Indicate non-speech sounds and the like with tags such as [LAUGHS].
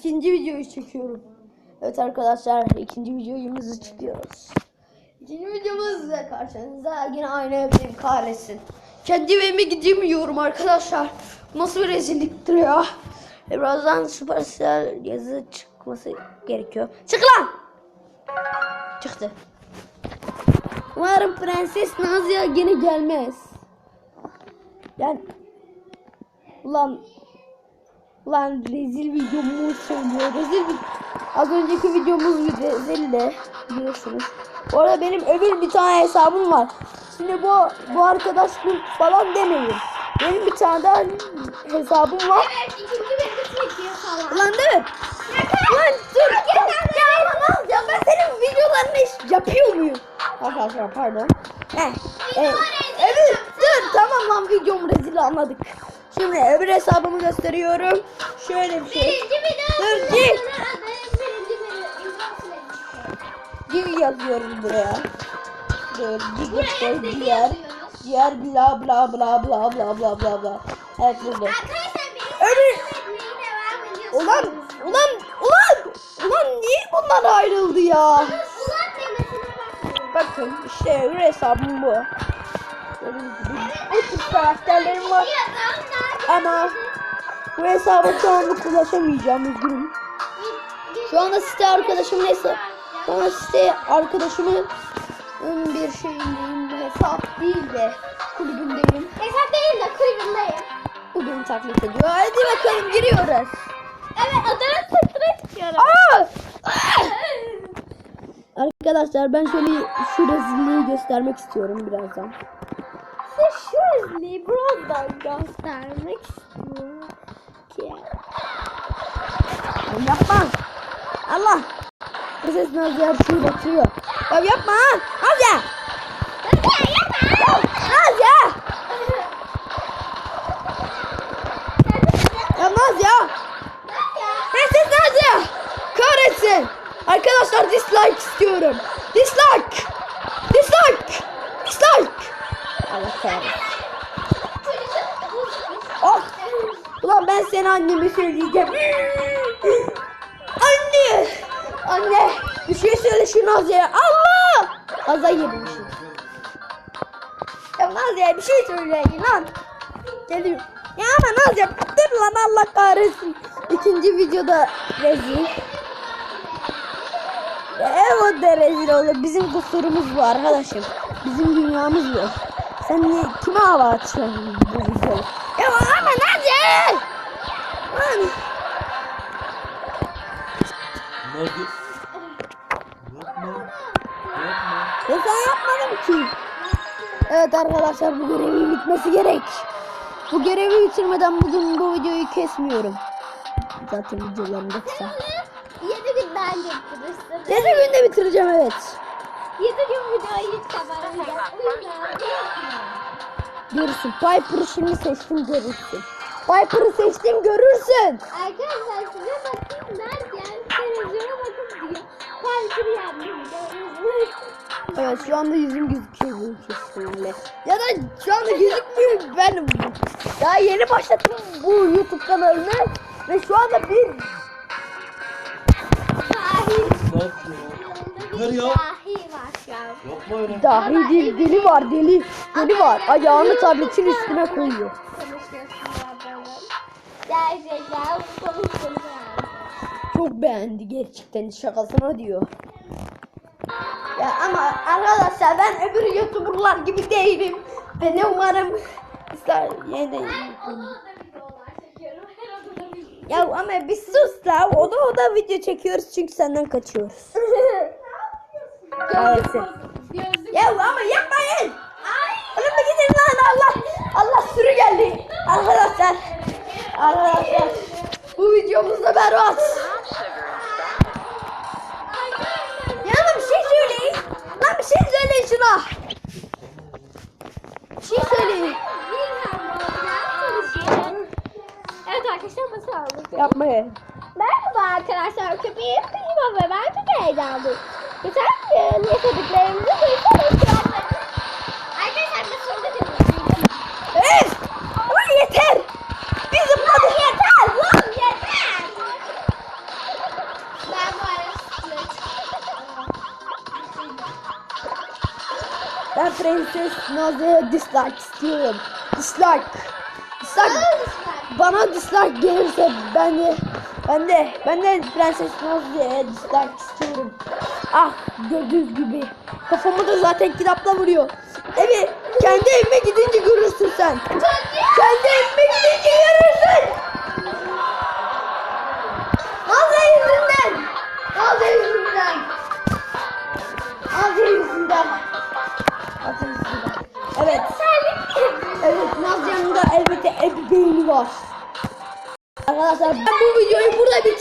ikinci videoyu çekiyorum. Evet arkadaşlar ikinci videomuzu çıkıyoruz. İkinci videomuzda karşınızda yine aynı evim kahretsin. Kendi evime gidemiyorum arkadaşlar. Nasıl bir rezilliktir ya. E, Birazdan Supercell yazı çıkması gerekiyor. Çık lan! Çıktı. Umarım Prenses Nazya yine gelmez. Yani Ulan Ulan rezil videomu söylüyor. Rezil bir... Az önceki videomuz bir rezildi. Biliyorsunuz. Bu arada benim öbür bir tane hesabım var. Şimdi bu bu arkadaşlık falan demeyin. Benim bir tane daha hesabım var. Evet ikinci. Ulan değil mi? Ulan dur. Ya, ya, ya ben senin videolarını hiç yapıyor muyum? Arkadaşlar pardon. Heh, evet. evet dur tamam lan videomu rezil anladık. Şimdi öbür hesabımı gösteriyorum. Şöyle bir şey. Dur, git. Div yazıyorum buraya. Dur div Buraya diğer. Diğer. bla bla bla bla bla bla bla bla. Evet burada. Öbür. Ulan ulan ulan ulan niye bunlar ayrıldı ya? Bakın işte öbür hesabım bu. Gördüğünüz gibi bu tür karakterlerim var. Ama bu hesaba şu anlık ulaşamayacağım üzgünüm. Şu anda site arkadaşım neyse. Şu anda site arkadaşımın bir şeyindeyim. Hesap değil de kulübündeyim. Hesap değil de kulübündeyim. Bu beni taklit ediyor. Hadi bakalım giriyoruz. Evet adana. Aa! Arkadaşlar ben şöyle şu rezilliği göstermek istiyorum birazdan size şu Libro'dan göstermek istiyorum ki. Yapma. Allah. Bu ses nasıl yapıyor batıyor. Ya yapma. Nazya. Nazya Ya Nazya. Ne ses Arkadaşlar dislike istiyorum. Dislike. Kahretsin. Oh. Ulan ben seni anneme söyleyeceğim. Anne. Anne. Bir şey söyle şu Nazlı'ya. Allah. Aza yemişim. Ya Nazlı'ya bir şey söyle lan. Geliyor. Ya ama Nazlı dur lan Allah kahretsin. İkinci videoda rezil. Evet de rezil olur. Bizim kusurumuz bu arkadaşım. Bizim dünyamız bu. Sen niye kime hava atıyorsun bu videoyu? Ya ama Nazlı! Lan. Nerede? Yapma. Yapma. Ya sen yapmadın ki. Evet arkadaşlar bu görevin bitmesi gerek. Bu görevi bitirmeden bugün bu videoyu kesmiyorum. Zaten videolarımda kısa. Yedi günden getirirsin. 7 günde bitireceğim evet. Görürsün. Piper'ı şimdi seçtim görürsün. Piper'ı seçtim görürsün. Arkadaşlar size bakayım derken televizyona bakıp diyor. Piper'ı mü? Evet şu anda yüzüm gözüküyor ihtimalle. Ya da şu anda gözükmüyor. Ben daha yeni başlattım bu YouTube kanalını. Ve şu anda bir yapıyor? Ver ya. Öyle. dahi değil deli var deli. Deli var. Ayağını tabletin üstüne koyuyor. Çok beğendi gerçekten şakasına diyor. Ya ama arkadaşlar ben öbür youtuberlar gibi değilim. Ve ne umarım ister yine Ya ama bir sus da o da o da video çekiyoruz çünkü senden kaçıyoruz. [LAUGHS] Maalesef. Ya ama yapmayın. Oğlum bir gidin lan Allah. Allah sürü geldi. Arkadaşlar. Arkadaşlar. Bu videomuzda berbat. Ya ama bir şey söyleyin. Lan bir şey söyleyin şuna. Bir şey söyleyin. Evet arkadaşlar nasıl aldık? Yapmayın. Merhaba arkadaşlar köpeğim Prima ve ben çok heyecanlıyım. Yeter ki yaşadıklarımızı duysun. Arkadaşlar nasıl götürüyorsunuz? Evet. Ama yeter. Biz zıpladık. Yeter lan yeter. Ben bu Ben Prenses Nazlı'ya dislike istiyorum. Dislike. Dislike. Bana dislike gelirse ben de ben de ben de Prenses Nazlı'ya dislike istiyorum. Ah gördüğünüz gibi kafamı da zaten kitapla vuruyor. Evet kendi evime gidince görürsün sen. Kendi evime gidince görürsün. Nazlı yüzünden. Nazlı yüzünden. Nazlı yüzünden. Nazlı yüzünden. Evet. Evet Nazlı yanında elbette ebeveyni var. Arkadaşlar ben bu videoyu burada bitireyim.